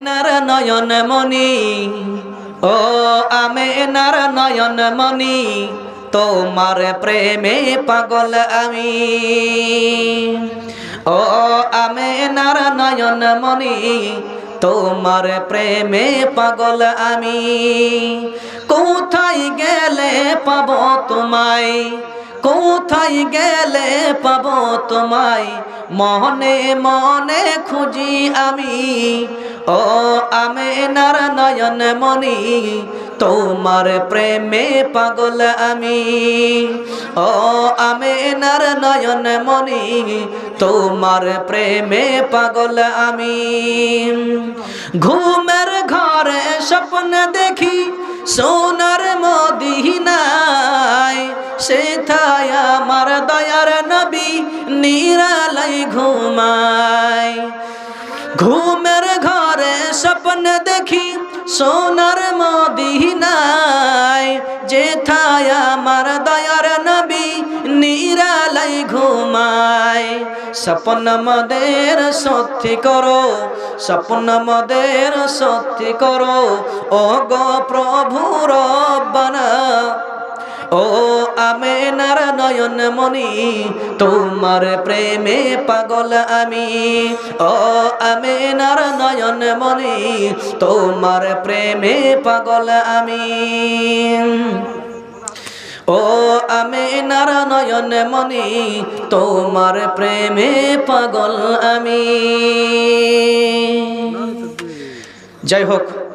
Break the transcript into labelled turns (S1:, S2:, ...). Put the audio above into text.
S1: নার নয়ন মনি ও আমে নার নয়ন মনি তোমার প্রেমে পাগল আমি। ও আমে নার নয়ন মনি তোমার প্রেমে পাগল আমি। কোথায় গেলে পাব তোমায়, কোথায় গেলে পাব তোমায়, মনে মনে খুঁজি আমি। ও আমে নার নয়ন মনি তোমার প্রেমে পাগল আমি। ও আমে নার নয়ন মনি তোমার প্রেমে পাগল আমি। ঘুমের ঘরে স্বপ্ন দেখি, সোনার মদিনায়। সেথায় আমার দয়ার নবী নিরালাই ঘুমায়। স্বপ্ন দেখি সোনার মদিনায় যেথায় আমার দয়ার নবী নিরালাই ঘুমায়। স্বপ্ন মদের সত্যি করো, স্বপ্ন মদের সত্যি করো ও গো প্রভু রব্বানা। ও আমে নার নয়ন মনি তোমার প্রেমে পাগল আমি। ও আমে নার নয়ন মনি তোমার প্রেমে পাগল আমি। ও আমি নারায়ণ মনি তোমার প্রেমে পাগল আমি। যাই হোক।